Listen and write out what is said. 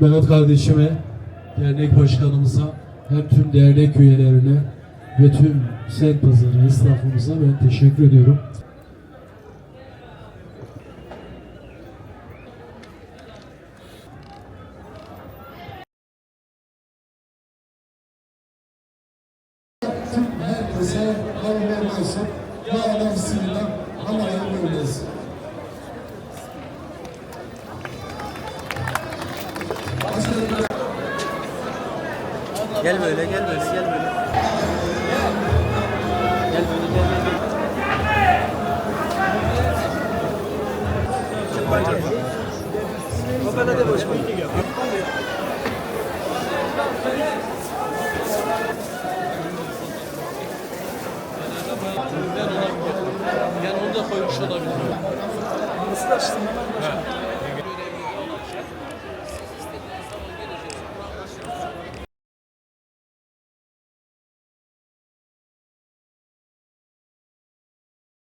Mehmet kardeşime, dernek başkanımıza, hem tüm dernek üyelerine ve tüm semt pazarı esnafımıza ben teşekkür ediyorum. Herkese hayırlı olsun. Bu adam bismillah. Allah hayırlı olsun. Gel böyle, gel böyle, gel böyle. Gel böyle, gel böyle. Kamerada boş ver. Yani onu da koymuş olabilir. Nasıl açtın?